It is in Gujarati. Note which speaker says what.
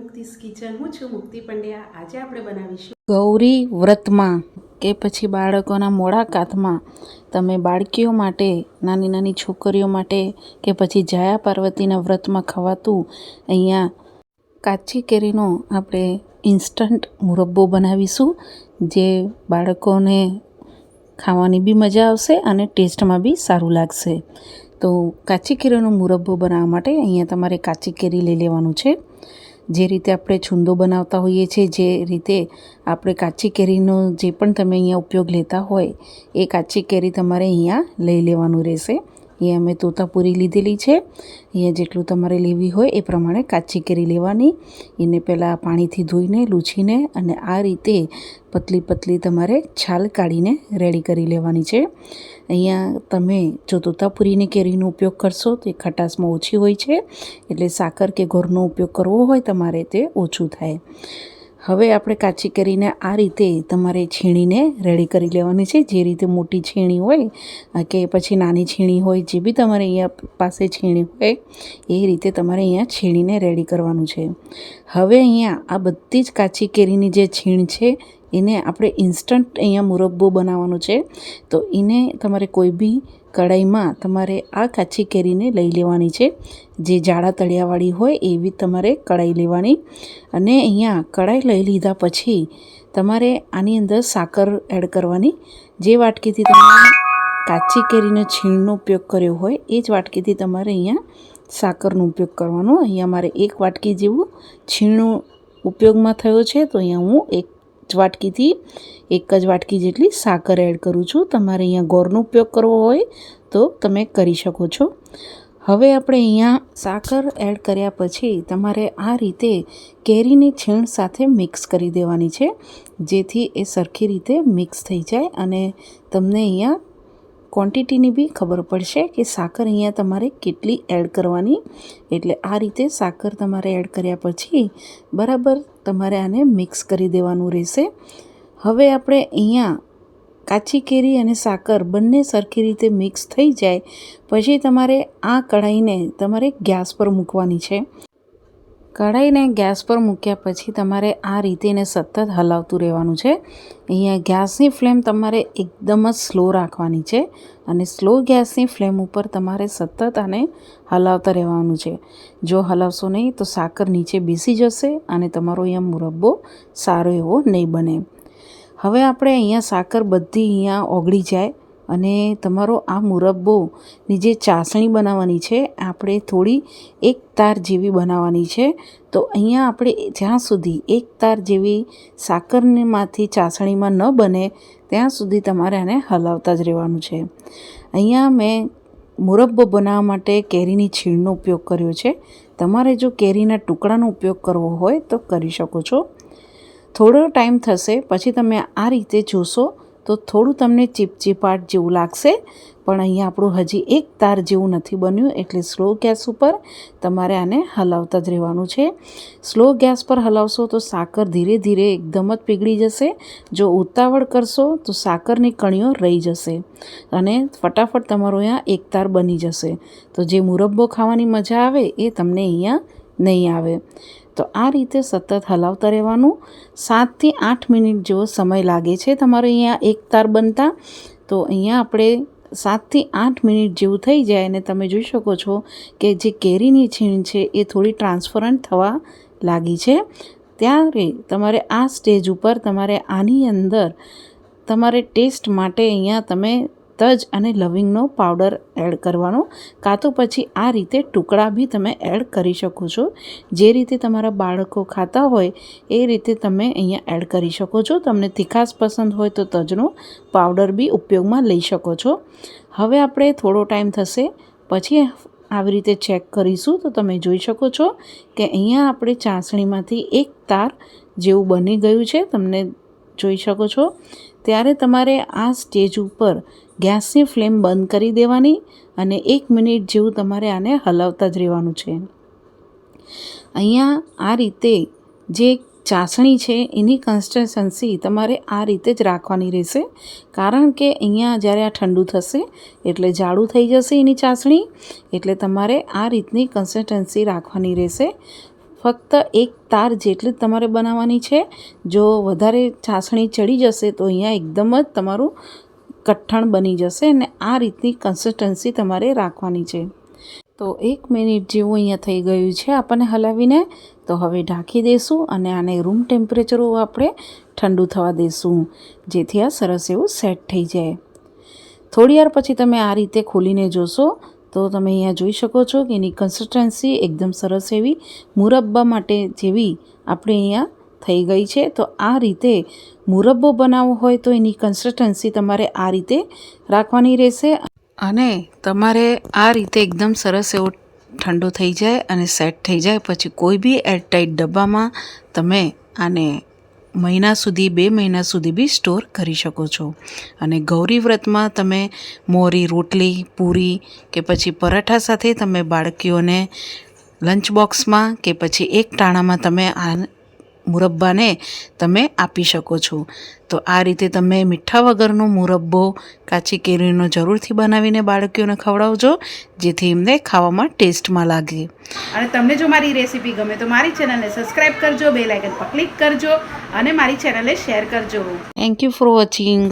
Speaker 1: મુક્તિસ કિચન, હું છું મુક્તિ પંડ્યા. આજે આપણે બનાવીશું
Speaker 2: ગૌરી વ્રતમાં કે પછી બાળકોના મોડાકાતમાં તમે બાળકીઓ માટે, નાની નાની છોકરીઓ માટે કે પછી જયા પાર્વતીના વ્રતમાં ખવાતું અહીંયા કાચી કેરીનો આપણે ઇન્સ્ટન્ટ મુરબ્બો બનાવીશું, જે બાળકોને ખાવાની બી મજા આવશે અને ટેસ્ટમાં બી સારું લાગશે. તો કાચી કેરીનો મુરબ્બો બનાવવા માટે અહીંયા તમારે કાચી કેરી લઈ લેવાનું છે. જે રીતે આપણે છુંદો બનાવતા હોઈએ છીએ, જે રીતે આપણે કાચી કેરીનો જે પણ તમે અહીંયા ઉપયોગ લેતા હોય, એ કાચી કેરી તમારે અહીંયા લઈ લેવાનું રહેશે. અહીંયા મેં તોતાપુરી લીધેલી છે. અહીંયા જેટલું તમારે લેવી હોય એ પ્રમાણે કાચી કેરી લેવાની. એને પહેલાં પાણીથી ધોઈને, લૂછીને અને આ રીતે પતલી પતલી તમારે છાલ કાઢીને રેડી કરી લેવાની છે. અહીંયા તમે જો તોતાપુરીની કેરીનો ઉપયોગ કરશો તો એ ખટાશમાં ઓછી હોય છે. એટલે સાકર કે ઘરનો ઉપયોગ કરવો હોય તમારે તે ઓછું થાય. હવે આપણે કાચી કેરીને આ રીતે તમારે છીણીને રેડી કરી લેવાની છે. જે રીતે મોટી છીણી હોય કે પછી નાની છીણી હોય, જે બી તમારે અહીંયા પાસે છીણી હોય, એ રીતે તમારે અહીંયા છીણીને રેડી કરવાનું છે. હવે અહીંયા આ બધી જ કાચી કેરીની જે છીણ છે એને આપણે ઇન્સ્ટન્ટ અહીંયા મુરબ્બો બનાવવાનો છે. તો એને તમારે કોઈ બી કઢાઈમાં તમારે આ કાચી કેરીને લઈ લેવાની છે. જે જાડા તળિયાવાળી હોય એવી તમારે કઢાઈ લેવાની. અને અહીંયા કઢાઈ લઈ લીધા પછી તમારે આની અંદર સાકર એડ કરવાની. જે વાટકીથી તમે કાચી કેરીનો છીણનો ઉપયોગ કર્યો હોય એ જ વાટકીથી તમારે અહીંયા સાકરનો ઉપયોગ કરવાનો. અહીંયા મારે એક વાટકી જેવું છીણનું ઉપયોગમાં થયો છે. તો અહીંયા હું એક વાટકીથી એક જ વાટકી જેટલી સાકર એડ કરું છું. તમારે અહીંયા ગોળનો ઉપયોગ કરવો હોય તો તમે કરી શકો છો. હવે આપણે અહીંયા સાકર એડ કર્યા પછી તમારે આ રીતે કેરીની છીણ સાથે મિક્સ કરી દેવાની છે, જેથી એ સરખી રીતે મિક્સ થઈ જાય અને તમને અહીંયા ક્વોન્ટિટીની બી ખબર પડશે કે સાકર અહીંયા તમારે કેટલી એડ કરવાની. એટલે આ રીતે સાકર તમારે એડ કર્યા પછી બરાબર તમારે આને મિક્સ કરી દેવાનું રહેશે. હવે આપણે અહીંયા કાચી કેરી અને સાકર બંને સરખી રીતે મિક્સ થઈ જાય, પછી તમારે આ કઢાઈને તમારે ગેસ પર મૂકવાની છે. કઢાઈને ગેસ પર મૂક્યા પછી તમારે આ રીતે એને સતત હલાવતું રહેવાનું છે. અહીંયા ગેસની ફ્લેમ તમારે એકદમ જ સ્લો રાખવાની છે અને સ્લો ગેસની ફ્લેમ ઉપર તમારે સતત આને હલાવતા રહેવાનું છે. જો હલાવશો નહીં તો સાકર નીચે બેસી જશે અને તમારો અહીંયા મુરબ્બો સારો એવો નહીં બને. હવે આપણે અહીંયા સાકર બધી અહીંયા ઓગળી જાય. અને તમારો આ મુરબ્બોની જે ચાસણી બનાવવાની છે, આપણે થોડી એક તાર જેવી બનાવવાની છે. તો અહીંયા આપણે જ્યાં સુધી એક તાર જેવી સાકરમાંથી ચાસણીમાં ન બને, ત્યાં સુધી તમારે આને હલાવતા જ રહેવાનું છે. અહીંયા મેં મુરબ્બો બનાવવા માટે કેરીની છીણનો ઉપયોગ કર્યો છે. તમારે જો કેરીના ટુકડાનો ઉપયોગ કરવો હોય તો કરી શકો છો. થોડો ટાઈમ થશે, પછી તમે આ રીતે જોશો તો થોડું તમને ચીપચીપાટ જેવું લાગશે, પણ અહીંયા આપણું હજી એક તાર જેવું નથી બન્યું, એટલે સ્લો ગેસ ઉપર તમારે આને હલાવતા જ રહેવાનું છે. સ્લો ગેસ પર હલાવશો તો સાકર ધીરે ધીરે એકદમ જ પીગળી જશે. જો ઉતાવળ કરશો તો સાકરની કણીઓ રહી જશે અને ફટાફટ તમારો અહીંયા એક તાર બની જશે. તો જે મુરબ્બો ખાવાની મજા આવે એ તમને અહીંયા નહીં આવે. તો આ રીતે સતત હલાવતા રહેવાનું. સાતથી આઠ મિનિટ જેવો સમય લાગે છે તમારે અહીંયા એક તાર બનતા. તો અહીંયા આપણે સાતથી આઠ મિનિટ જેવું થઈ જાય અને તમે જોઈ શકો છો કે જે કેરીની છીણ છે એ થોડી ટ્રાન્સફરન્ટ થવા લાગી છે. ત્યારે તમારે આ સ્ટેજ ઉપર તમારે આની અંદર તમારે ટેસ્ટ માટે અહીંયા તમે તજ અને લવિંગનો પાવડર એડ કરવાનો, કાં તો પછી આ રીતે ટુકડા બી તમે એડ કરી શકો છો. જે રીતે તમારા બાળકો ખાતા હોય, એ રીતે તમે અહીંયા એડ કરી શકો છો. તમને તીખાસ પસંદ હોય તો તજનો પાવડર બી ઉપયોગમાં લઈ શકો છો. હવે આપણે થોડો ટાઈમ થશે, પછી આવી રીતે ચેક કરીશું. તો તમે જોઈ શકો છો કે અહીંયા આપણે ચાસણીમાંથી એક તાર જેવું બની ગયું છે. તમને જોઈ શકો છો. ત્યારે તમારે આ સ્ટેજ ઉપર ગેસની ફ્લેમ બંધ કરી દેવાની અને એક મિનિટ જેવું તમારે આને હલાવતા જ રહેવાનું છે. અહીંયા આ રીતે જે ચાસણી છે એની કન્સિસ્ટન્સી તમારે આ રીતે જ રાખવાની રહેશે. કારણ કે અહીંયા જ્યારે આ ઠંડુ થશે એટલે જાડું થઈ જશે એની ચાસણી, એટલે તમારે આ રીતની કન્સિસ્ટન્સી રાખવાની રહેશે. ફક્ત એક તાર જેટલી જ તમારે બનાવવાની છે. જો વધારે ચાસણી ચડી જશે તો અહીંયા એકદમ જ તમારું કઠણ બની જશે અને આ રીતની કન્સિસ્ટન્સી તમારે રાખવાની છે. તો એક મિનિટ જેવું અહીંયા થઈ ગયું છે આપણને હલાવીને. તો હવે ઢાંકી દઈશું અને આને રૂમ ટેમ્પરેચર આપણે ઠંડુ થવા દઈશું જેથી આ સરસ એવું સેટ થઈ જાય. થોડી વાર પછી તમે આ રીતે ખોલીને જોશો, તો તમે અહીંયા જોઈ શકો છો કે એની કન્સિસ્ટન્સી એકદમ સરસ એવી મુરબ્બા માટે જેવી આપણે અહીંયા થઈ ગઈ છે, તો આ રીતે મુરબ્બો બનાવવો હોય તો એની કન્સિસ્ટન્સી તમારે આ રીતે રાખવાની રહેશે અને તમારે આ રીતે એકદમ સરસ એવો ઠંડો થઈ જાય અને સેટ થઈ જાય. પછી કોઈ બી એરટાઈટ ડબ્બામાં તમે આને મહિના સુધી, બે મહિના સુધી બી સ્ટોર કરી શકો છો. અને ગૌરી વ્રતમાં તમે મોરી, રોટલી, પૂરી કે પછી પરાઠા સાથે તમે બાળકીઓને લંચ બોક્સમાં કે પછી એક ટાણામાં તમે આ મુરબ્બાને તમે આપી શકો છો. તો આ રીતે તમે મીઠા વગરનો મુરબ્બો કાચી કેરીનો જરૂરથી બનાવીને બાળકીઓને ખવડાવજો જેથી એમને ખાવામાં ટેસ્ટમાં લાગે.
Speaker 1: અને તમને જો મારી રેસીપી ગમે તો મારી ચેનલને સબસ્ક્રાઇબ કરજો બે લાઇકન પર ક્લિક કરજો અને મારી ચેનલને શેર કરજો.
Speaker 2: Thank you for watching